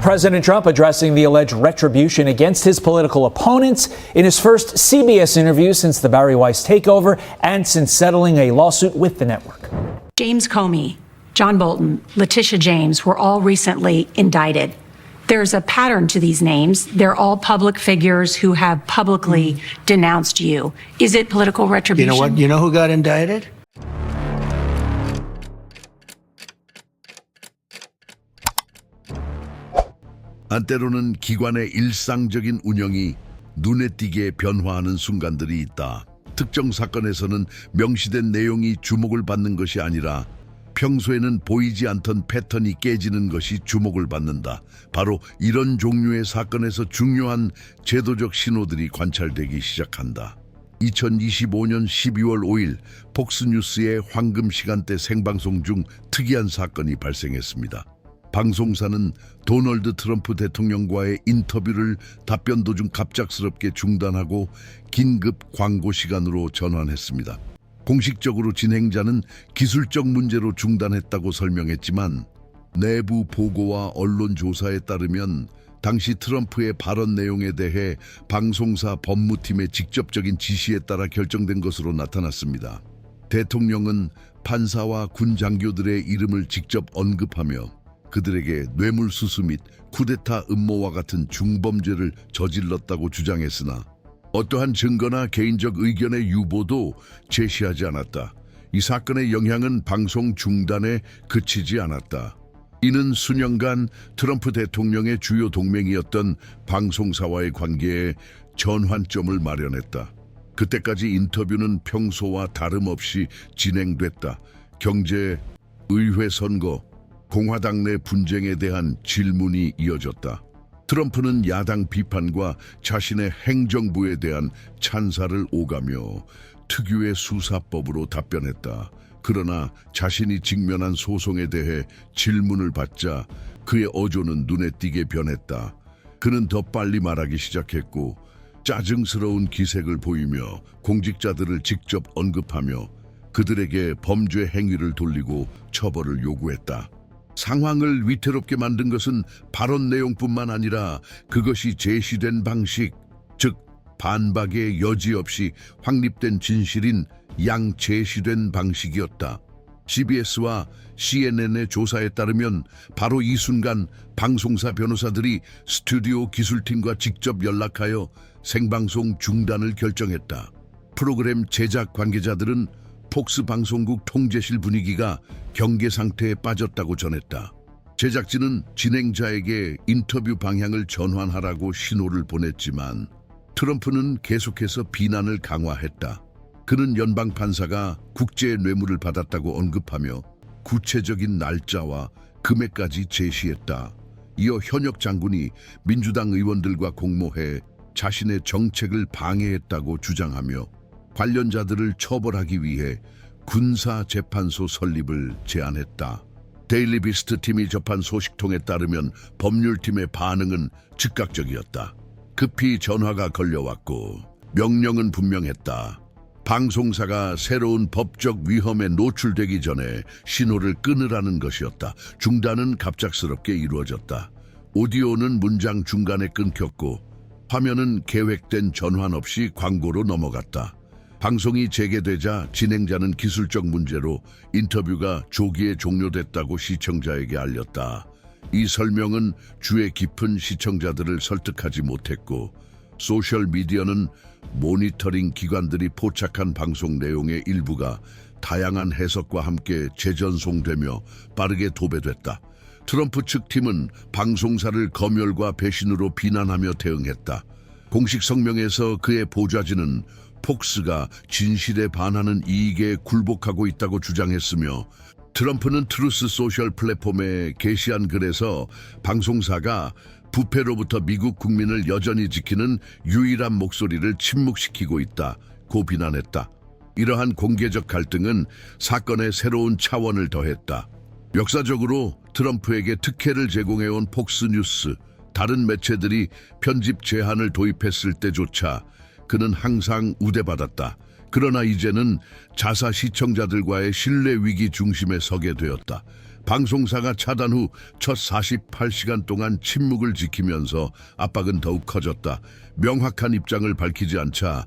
President Trump addressing the alleged retribution against his political opponents in his first CBS interview since the Barry Weiss takeover and since settling a lawsuit with the network. James Comey, John Bolton, Letitia James were all recently indicted. There's a pattern to these names. They're all public figures who have publicly denounced you. Is it political retribution? You know what? You know who got indicted? 한때로는 기관의 일상적인 운영이 눈에 띄게 변화하는 순간들이 있다. 특정 사건에서는 명시된 내용이 주목을 받는 것이 아니라 평소에는 보이지 않던 패턴이 깨지는 것이 주목을 받는다. 바로 이런 종류의 사건에서 중요한 제도적 신호들이 관찰되기 시작한다. 2025년 12월 5일 폭스뉴스의 황금 시간대 생방송 중 특이한 사건이 발생했습니다. 방송사는 도널드 트럼프 대통령과의 인터뷰를 답변 도중 갑작스럽게 중단하고 긴급 광고 시간으로 전환했습니다. 공식적으로 진행자는 기술적 문제로 중단했다고 설명했지만 내부 보고와 언론 조사에 따르면 당시 트럼프의 발언 내용에 대해 방송사 법무팀의 직접적인 지시에 따라 결정된 것으로 나타났습니다. 대통령은 판사와 군 장교들의 이름을 직접 언급하며 그들에게 뇌물수수 및 쿠데타 음모와 같은 중범죄를 저질렀다고 주장했으나 어떠한 증거나 개인적 의견의 유보도 제시하지 않았다. 이 사건의 영향은 방송 중단에 그치지 않았다. 이는 수년간 트럼프 대통령의 주요 동맹이었던 방송사와의 관계에 전환점을 마련했다. 그때까지 인터뷰는 평소와 다름없이 진행됐다. 경제, 의회 선거, 공화당 내 분쟁에 대한 질문이 이어졌다. 트럼프는 야당 비판과 자신의 행정부에 대한 찬사를 오가며 특유의 수사법으로 답변했다. 그러나 자신이 직면한 소송에 대해 질문을 받자 그의 어조는 눈에 띄게 변했다. 그는 더 빨리 말하기 시작했고 짜증스러운 기색을 보이며 공직자들을 직접 언급하며 그들에게 범죄 행위를 돌리고 처벌을 요구했다. 상황을 위태롭게 만든 것은 발언 내용뿐만 아니라 그것이 제시된 방식, 즉 반박의 여지 없이 확립된 진실인 양 제시된 방식이었다. CBS와 CNN의 조사에 따르면 바로 이 순간 방송사 변호사들이 스튜디오 기술팀과 직접 연락하여 생방송 중단을 결정했다. 프로그램 제작 관계자들은 폭스 방송국 통제실 분위기가 경계 상태에 빠졌다고 전했다. 제작진은 진행자에게 인터뷰 방향을 전환하라고 신호를 보냈지만 트럼프는 계속해서 비난을 강화했다. 그는 연방 판사가 국제 뇌물을 받았다고 언급하며 구체적인 날짜와 금액까지 제시했다. 이어 현역 장군이 민주당 의원들과 공모해 자신의 정책을 방해했다고 주장하며 관련자들을 처벌하기 위해 군사 재판소 설립을 제안했다. 데일리 비스트 팀이 접한 소식통에 따르면 법률팀의 반응은 즉각적이었다. 급히 전화가 걸려왔고 명령은 분명했다. 방송사가 새로운 법적 위험에 노출되기 전에 신호를 끊으라는 것이었다. 중단은 갑작스럽게 이루어졌다. 오디오는 문장 중간에 끊겼고 화면은 계획된 전환 없이 광고로 넘어갔다. 방송이 재개되자 진행자는 기술적 문제로 인터뷰가 조기에 종료됐다고 시청자에게 알렸다. 이 설명은 주의 깊은 시청자들을 설득하지 못했고 소셜 미디어는 모니터링 기관들이 포착한 방송 내용의 일부가 다양한 해석과 함께 재전송되며 빠르게 도배됐다. 트럼프 측 팀은 방송사를 검열과 배신으로 비난하며 대응했다. 공식 성명에서 그의 보좌진은 폭스가 진실에 반하는 이익에 굴복하고 있다고 주장했으며 트럼프는 트루스 소셜 플랫폼에 게시한 글에서 방송사가 부패로부터 미국 국민을 여전히 지키는 유일한 목소리를 침묵시키고 있다 고 비난했다. 이러한 공개적 갈등은 사건의 새로운 차원을 더했다. 역사적으로 트럼프에게 특혜를 제공해온 폭스뉴스, 다른 매체들이 편집 제한을 도입했을 때조차 그는 항상 우대받았다. 그러나 이제는 자사 시청자들과의 신뢰 위기 중심에 서게 되었다. 방송사가 차단 후 첫 48시간 동안 침묵을 지키면서 압박은 더욱 커졌다. 명확한 입장을 밝히지 않자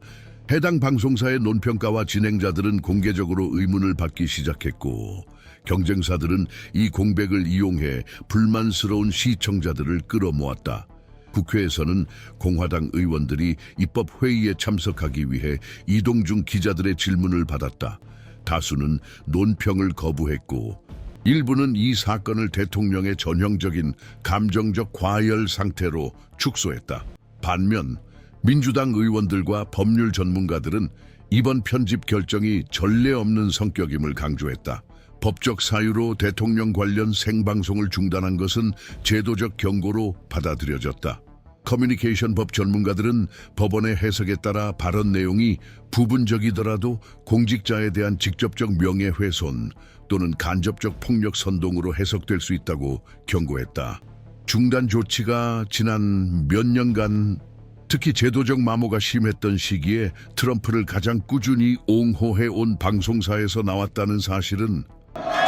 해당 방송사의 논평가와 진행자들은 공개적으로 의문을 받기 시작했고 경쟁사들은 이 공백을 이용해 불만스러운 시청자들을 끌어모았다. 국회에서는 공화당 의원들이 입법 회의에 참석하기 위해 이동 중 기자들의 질문을 받았다. 다수는 논평을 거부했고 일부는 이 사건을 대통령의 전형적인 감정적 과열 상태로 축소했다. 반면 민주당 의원들과 법률 전문가들은 이번 편집 결정이 전례 없는 성격임을 강조했다. 법적 사유로 대통령 관련 생방송을 중단한 것은 제도적 경고로 받아들여졌다. 커뮤니케이션 법 전문가들은 법원의 해석에 따라 발언 내용이 부분적이더라도 공직자에 대한 직접적 명예훼손 또는 간접적 폭력 선동으로 해석될 수 있다고 경고했다. 중단 조치가 지난 몇 년간 특히 제도적 마모가 심했던 시기에 트럼프를 가장 꾸준히 옹호해 온 방송사에서 나왔다는 사실은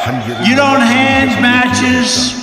You don't hand matches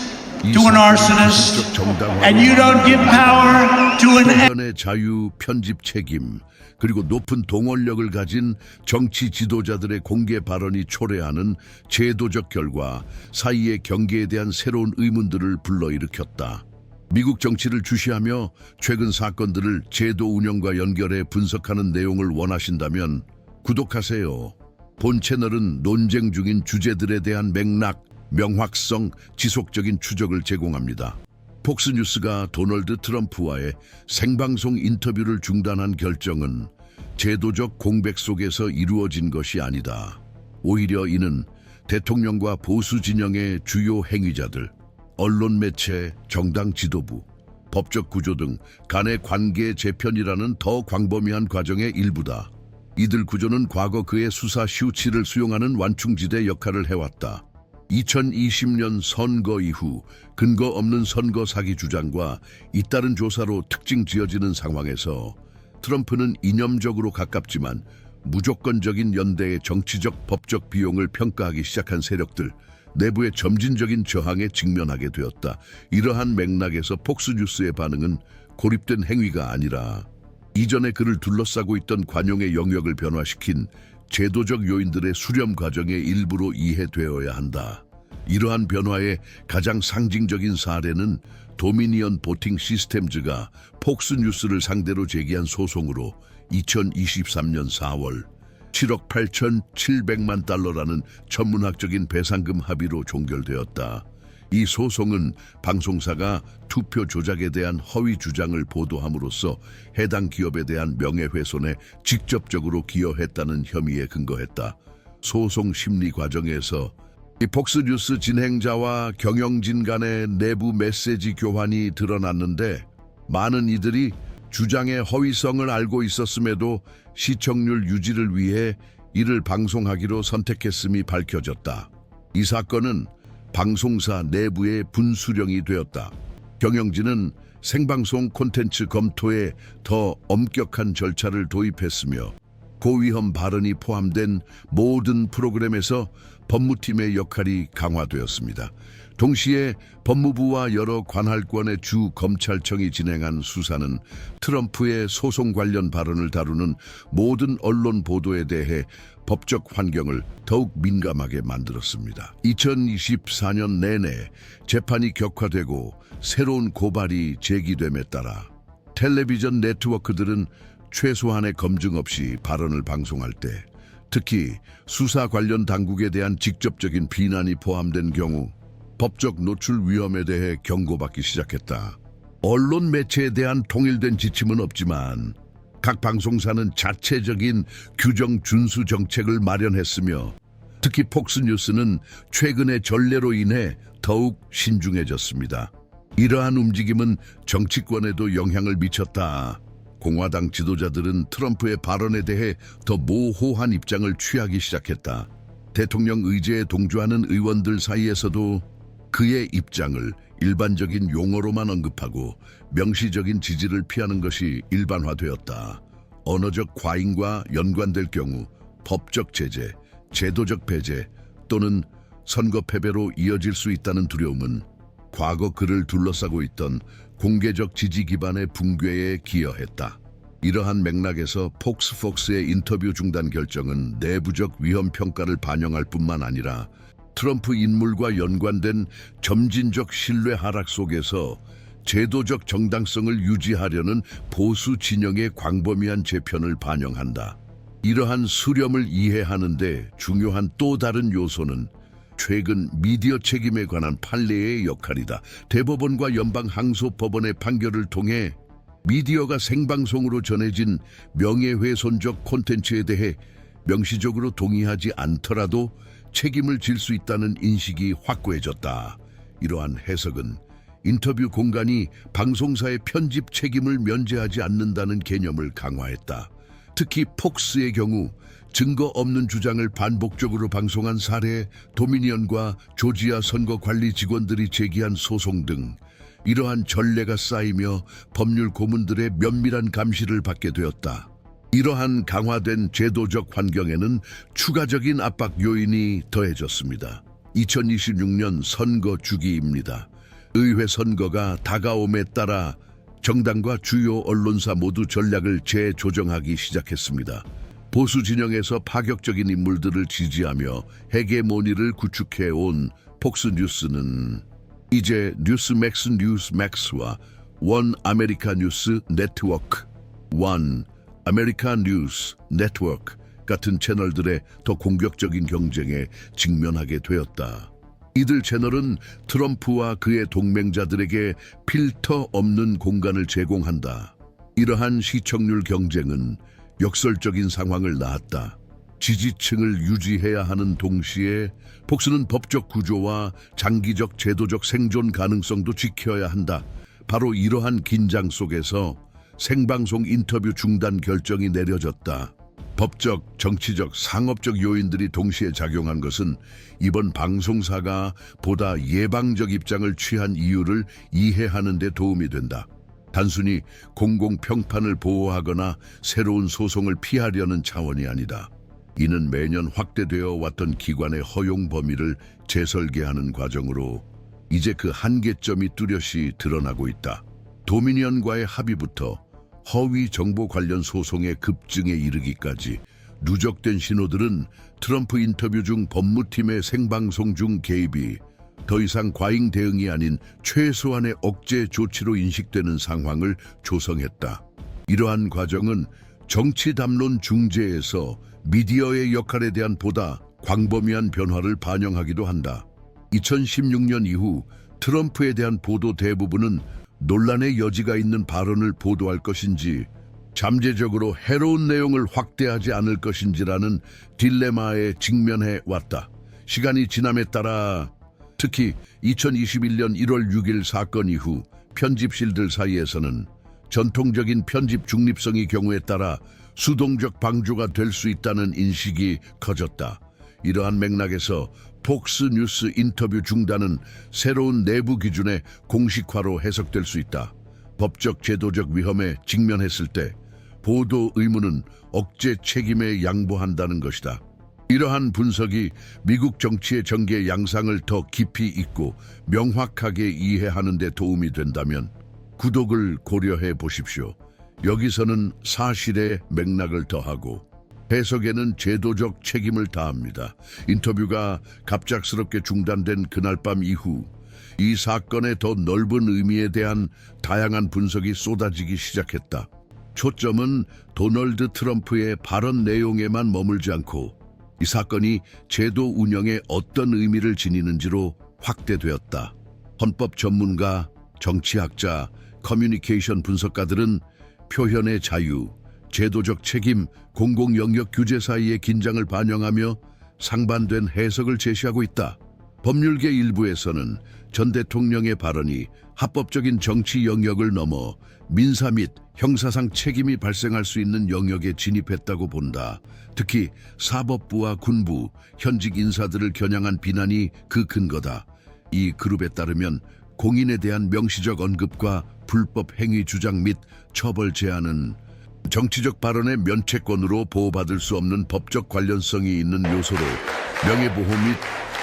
이 to an arsonist, and you don't give power to an 언론의 자유, 편집 책임, 그리고 높은 동원력을 가진 정치 지도자들의 공개 발언이 초래하는 제도적 결과 사이의 경계에 대한 새로운 의문들을 불러일으켰다. 미국 정치를 주시하며 최근 사건들을 제도 운영과 연결해 분석하는 내용을 원하신다면 구독하세요. 본 채널은 논쟁 중인 주제들에 대한 맥락, 명확성, 지속적인 추적을 제공합니다. 폭스뉴스가 도널드 트럼프와의 생방송 인터뷰를 중단한 결정은 제도적 공백 속에서 이루어진 것이 아니다. 오히려 이는 대통령과 보수 진영의 주요 행위자들, 언론 매체, 정당 지도부, 법적 구조 등 간의 관계 재편이라는 더 광범위한 과정의 일부다. 이들 구조는 과거 그의 수사 쉬우치를 수용하는 완충지대 역할을 해왔다. 2020년 선거 이후 근거 없는 선거 사기 주장과 잇따른 조사로 특징 지어지는 상황에서 트럼프는 이념적으로 가깝지만 무조건적인 연대의 정치적 법적 비용을 평가하기 시작한 세력들 내부의 점진적인 저항에 직면하게 되었다. 이러한 맥락에서 폭스뉴스의 반응은 고립된 행위가 아니라 이전에 그를 둘러싸고 있던 관용의 영역을 변화시킨 제도적 요인들의 수렴 과정의 일부로 이해되어야 한다. 이러한 변화의 가장 상징적인 사례는 도미니언 보팅 시스템즈가 폭스뉴스를 상대로 제기한 소송으로 2023년 4월 7억 8,700만 달러라는 천문학적인 배상금 합의로 종결되었다. 이 소송은 방송사가 투표 조작에 대한 허위 주장을 보도함으로써 해당 기업에 대한 명예훼손에 직접적으로 기여했다는 혐의에 근거했다. 소송 심리 과정에서 이 폭스뉴스 진행자와 경영진 간의 내부 메시지 교환이 드러났는데 많은 이들이 주장의 허위성을 알고 있었음에도 시청률 유지를 위해 이를 방송하기로 선택했음이 밝혀졌다. 이 사건은 방송사 내부의 분수령이 되었다. 경영진은 생방송 콘텐츠 검토에 더 엄격한 절차를 도입했으며 고위험 발언이 포함된 모든 프로그램에서 법무팀의 역할이 강화되었습니다. 동시에 법무부와 여러 관할권의 주 검찰청이 진행한 수사는 트럼프의 소송 관련 발언을 다루는 모든 언론 보도에 대해 법적 환경을 더욱 민감하게 만들었습니다. 2024년 내내 재판이 격화되고 새로운 고발이 제기됨에 따라 텔레비전 네트워크들은 최소한의 검증 없이 발언을 방송할 때 특히 수사 관련 당국에 대한 직접적인 비난이 포함된 경우 법적 노출 위험에 대해 경고받기 시작했다. 언론 매체에 대한 통일된 지침은 없지만 각 방송사는 자체적인 규정 준수 정책을 마련했으며 특히 폭스뉴스는 최근의 전례로 인해 더욱 신중해졌습니다. 이러한 움직임은 정치권에도 영향을 미쳤다. 공화당 지도자들은 트럼프의 발언에 대해 더 모호한 입장을 취하기 시작했다. 대통령 의제에 동조하는 의원들 사이에서도 그의 입장을 일반적인 용어로만 언급하고 명시적인 지지를 피하는 것이 일반화되었다. 언어적 과잉과 연관될 경우 법적 제재, 제도적 배제 또는 선거 패배로 이어질 수 있다는 두려움은 과거 그를 둘러싸고 있던 공개적 지지 기반의 붕괴에 기여했다. 이러한 맥락에서 폭스폭스의 인터뷰 중단 결정은 내부적 위험 평가를 반영할 뿐만 아니라 트럼프 인물과 연관된 점진적 신뢰 하락 속에서 제도적 정당성을 유지하려는 보수 진영의 광범위한 재편을 반영한다. 이러한 수렴을 이해하는데 중요한 또 다른 요소는 최근 미디어 책임에 관한 판례의 역할이다. 대법원과 연방 항소법원의 판결을 통해 미디어가 생방송으로 전해진 명예훼손적 콘텐츠에 대해 명시적으로 동의하지 않더라도 책임을 질 수 있다는 인식이 확고해졌다. 이러한 해석은 인터뷰 공간이 방송사의 편집 책임을 면제하지 않는다는 개념을 강화했다. 특히 폭스의 경우 증거 없는 주장을 반복적으로 방송한 사례, 도미니언과 조지아 선거 관리 직원들이 제기한 소송 등 이러한 전례가 쌓이며 법률 고문들의 면밀한 감시를 받게 되었다. 이러한 강화된 제도적 환경에는 추가적인 압박 요인이 더해졌습니다. 2026년 선거 주기입니다. 의회 선거가 다가옴에 따라 정당과 주요 언론사 모두 전략을 재조정하기 시작했습니다. 보수 진영에서 파격적인 인물들을 지지하며 헤게모니를 구축해온 폭스뉴스는 이제 뉴스맥스 뉴스맥스와 원 아메리카 뉴스 네트워크, 원 아메리카 뉴스 네트워크 같은 채널들의 더 공격적인 경쟁에 직면하게 되었다. 이들 채널은 트럼프와 그의 동맹자들에게 필터 없는 공간을 제공한다. 이러한 시청률 경쟁은 역설적인 상황을 낳았다. 지지층을 유지해야 하는 동시에 폭스는 법적 구조와 장기적 제도적 생존 가능성도 지켜야 한다. 바로 이러한 긴장 속에서 생방송 인터뷰 중단 결정이 내려졌다. 법적, 정치적, 상업적 요인들이 동시에 작용한 것은 이번 방송사가 보다 예방적 입장을 취한 이유를 이해하는 데 도움이 된다. 단순히 공공평판을 보호하거나 새로운 소송을 피하려는 차원이 아니다. 이는 매년 확대되어 왔던 기관의 허용 범위를 재설계하는 과정으로 이제 그 한계점이 뚜렷이 드러나고 있다. 도미니언과의 합의부터 허위 정보 관련 소송의 급증에 이르기까지 누적된 신호들은 트럼프 인터뷰 중 법무팀의 생방송 중 개입이 더 이상 과잉 대응이 아닌 최소한의 억제 조치로 인식되는 상황을 조성했다. 이러한 과정은 정치 담론 중재에서 미디어의 역할에 대한 보다 광범위한 변화를 반영하기도 한다. 2016년 이후 트럼프에 대한 보도 대부분은 논란의 여지가 있는 발언을 보도할 것인지 잠재적으로 해로운 내용을 확대하지 않을 것인지라는 딜레마에 직면해 왔다. 시간이 지남에 따라 특히 2021년 1월 6일 사건 이후 편집실들 사이에서는 전통적인 편집 중립성의 경우에 따라 수동적 방조가 될 수 있다는 인식이 커졌다. 이러한 맥락에서 폭스 뉴스 인터뷰 중단은 새로운 내부 기준의 공식화로 해석될 수 있다. 법적 제도적 위험에 직면했을 때 보도 의무는 억제 책임에 양보한다는 것이다. 이러한 분석이 미국 정치의 전개 양상을 더 깊이 있고 명확하게 이해하는 데 도움이 된다면 구독을 고려해 보십시오. 여기서는 사실의 맥락을 더하고 해석에는 제도적 책임을 다합니다. 인터뷰가 갑작스럽게 중단된 그날 밤 이후 이 사건의 더 넓은 의미에 대한 다양한 분석이 쏟아지기 시작했다. 초점은 도널드 트럼프의 발언 내용에만 머물지 않고 이 사건이 제도 운영에 어떤 의미를 지니는지로 확대되었다. 헌법 전문가, 정치학자, 커뮤니케이션 분석가들은 표현의 자유, 제도적 책임, 공공 영역 규제 사이의 긴장을 반영하며 상반된 해석을 제시하고 있다. 법률계 일부에서는 전 대통령의 발언이 합법적인 정치 영역을 넘어 민사 및 형사상 책임이 발생할 수 있는 영역에 진입했다고 본다. 특히 사법부와 군부, 현직 인사들을 겨냥한 비난이 그 근거다. 이 그룹에 따르면 공인에 대한 명시적 언급과 불법 행위 주장 및 처벌 제한은 정치적 발언의 면책권으로 보호받을 수 없는 법적 관련성이 있는 요소로 명예보호 및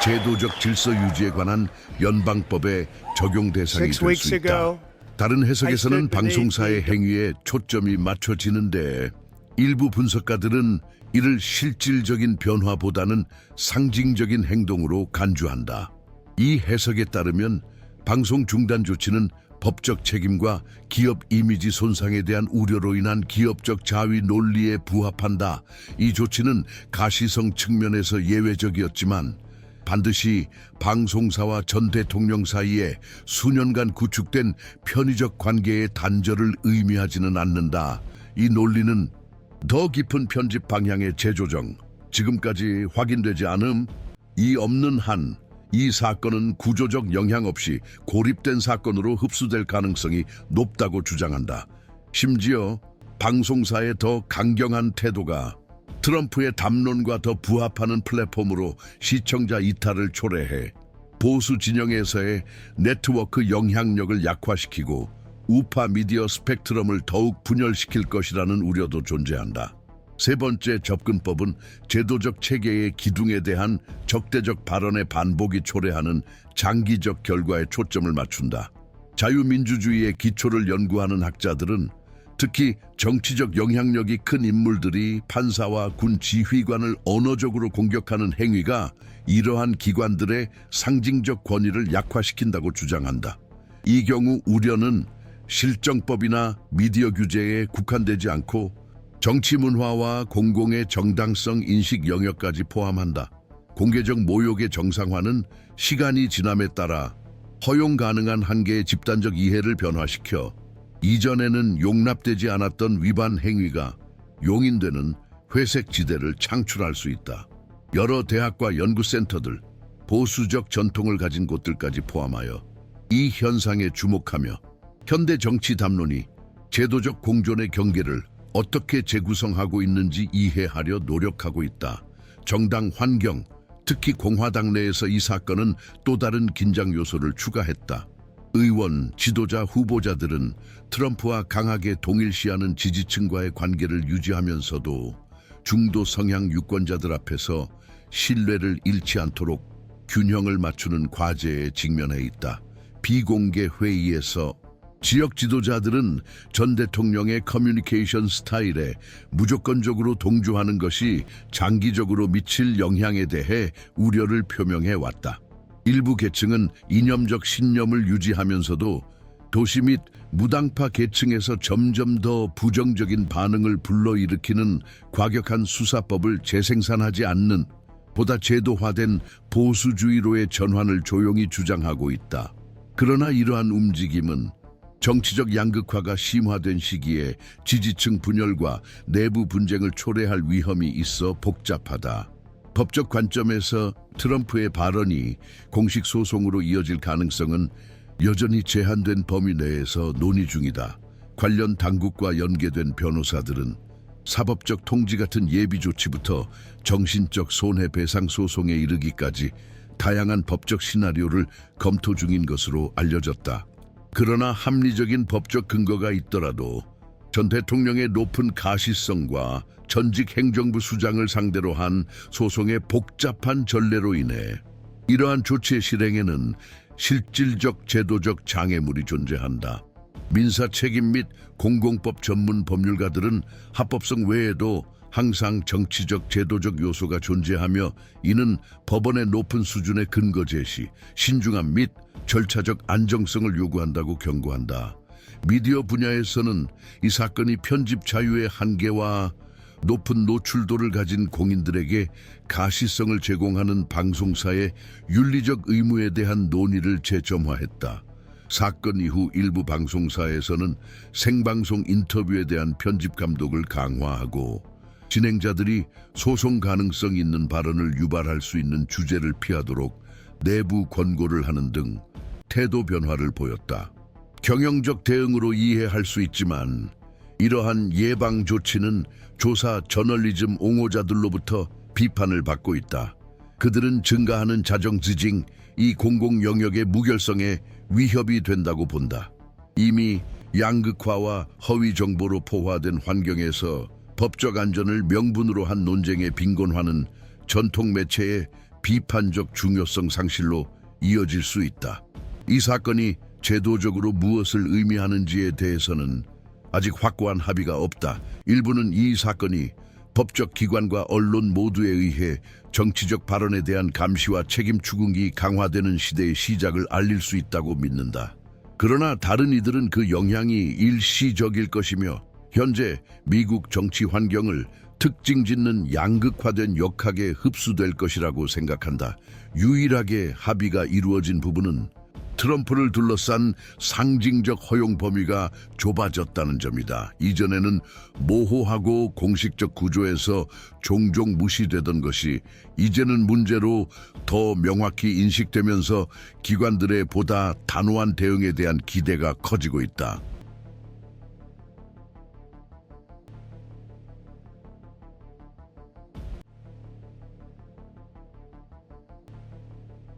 제도적 질서 유지에 관한 연방법의 적용 대상이 될 수 있다. 다른 해석에서는 방송사의 행위에 초점이 맞춰지는데 일부 분석가들은 이를 실질적인 변화보다는 상징적인 행동으로 간주한다. 이 해석에 따르면 방송 중단 조치는 법적 책임과 기업 이미지 손상에 대한 우려로 인한 기업적 자위 논리에 부합한다. 이 조치는 가시성 측면에서 예외적이었지만 반드시 방송사와 전 대통령 사이에 수년간 구축된 편의적 관계의 단절을 의미하지는 않는다. 이 논리는 더 깊은 편집 방향의 재조정, 지금까지 확인되지 않음, 이 없는 한, 이 사건은 구조적 영향 없이 고립된 사건으로 흡수될 가능성이 높다고 주장한다. 심지어 방송사의 더 강경한 태도가 트럼프의 담론과 더 부합하는 플랫폼으로 시청자 이탈을 초래해 보수 진영에서의 네트워크 영향력을 약화시키고 우파 미디어 스펙트럼을 더욱 분열시킬 것이라는 우려도 존재한다. 세 번째 접근법은 제도적 체계의 기둥에 대한 적대적 발언의 반복이 초래하는 장기적 결과에 초점을 맞춘다. 자유민주주의의 기초를 연구하는 학자들은 특히 정치적 영향력이 큰 인물들이 판사와 군 지휘관을 언어적으로 공격하는 행위가 이러한 기관들의 상징적 권위를 약화시킨다고 주장한다. 이 경우 우려는 실정법이나 미디어 규제에 국한되지 않고 정치 문화와 공공의 정당성 인식 영역까지 포함한다. 공개적 모욕의 정상화는 시간이 지남에 따라 허용 가능한 한계의 집단적 이해를 변화시켜 이전에는 용납되지 않았던 위반 행위가 용인되는 회색 지대를 창출할 수 있다. 여러 대학과 연구센터들, 보수적 전통을 가진 곳들까지 포함하여 이 현상에 주목하며 현대 정치 담론이 제도적 공존의 경계를 어떻게 재구성하고 있는지 이해하려 노력하고 있다. 정당 환경, 특히 공화당 내에서 이 사건은 또 다른 긴장 요소를 추가했다. 의원, 지도자, 후보자들은 트럼프와 강하게 동일시하는 지지층과의 관계를 유지하면서도 중도 성향 유권자들 앞에서 신뢰를 잃지 않도록 균형을 맞추는 과제에 직면해 있다. 비공개 회의에서 지역 지도자들은 전 대통령의 커뮤니케이션 스타일에 무조건적으로 동조하는 것이 장기적으로 미칠 영향에 대해 우려를 표명해 왔다. 일부 계층은 이념적 신념을 유지하면서도 도시 및 무당파 계층에서 점점 더 부정적인 반응을 불러일으키는 과격한 수사법을 재생산하지 않는 보다 제도화된 보수주의로의 전환을 조용히 주장하고 있다. 그러나 이러한 움직임은 정치적 양극화가 심화된 시기에 지지층 분열과 내부 분쟁을 초래할 위험이 있어 복잡하다. 법적 관점에서 트럼프의 발언이 공식 소송으로 이어질 가능성은 여전히 제한된 범위 내에서 논의 중이다. 관련 당국과 연계된 변호사들은 사법적 통지 같은 예비 조치부터 정신적 손해배상 소송에 이르기까지 다양한 법적 시나리오를 검토 중인 것으로 알려졌다. 그러나 합리적인 법적 근거가 있더라도 전 대통령의 높은 가시성과 전직 행정부 수장을 상대로 한 소송의 복잡한 전례로 인해 이러한 조치의 실행에는 실질적 제도적 장애물이 존재한다. 민사 책임 및 공공법 전문 법률가들은 합법성 외에도 항상 정치적 제도적 요소가 존재하며 이는 법원의 높은 수준의 근거 제시, 신중함 및 절차적 안정성을 요구한다고 경고한다. 미디어 분야에서는 이 사건이 편집 자유의 한계와 높은 노출도를 가진 공인들에게 가시성을 제공하는 방송사의 윤리적 의무에 대한 논의를 재점화했다. 사건 이후 일부 방송사에서는 생방송 인터뷰에 대한 편집 감독을 강화하고 진행자들이 소송 가능성 있는 발언을 유발할 수 있는 주제를 피하도록 내부 권고를 하는 등 태도 변화를 보였다. 경영적 대응으로 이해할 수 있지만 이러한 예방 조치는 조사 저널리즘 옹호자들로부터 비판을 받고 있다. 그들은 증가하는 자정 지징, 이 공공 영역의 무결성에 위협이 된다고 본다. 이미 양극화와 허위 정보로 포화된 환경에서 법적 안전을 명분으로 한 논쟁의 빈곤화는 전통 매체의 비판적 중요성 상실로 이어질 수 있다. 이 사건이 제도적으로 무엇을 의미하는지에 대해서는 아직 확고한 합의가 없다. 일부는 이 사건이 법적 기관과 언론 모두에 의해 정치적 발언에 대한 감시와 책임 추궁이 강화되는 시대의 시작을 알릴 수 있다고 믿는다. 그러나 다른 이들은 그 영향이 일시적일 것이며 현재 미국 정치 환경을 특징 짓는 양극화된 역학에 흡수될 것이라고 생각한다. 유일하게 합의가 이루어진 부분은 트럼프를 둘러싼 상징적 허용 범위가 좁아졌다는 점이다. 이전에는 모호하고 공식적 구조에서 종종 무시되던 것이 이제는 문제로 더 명확히 인식되면서 기관들의 보다 단호한 대응에 대한 기대가 커지고 있다.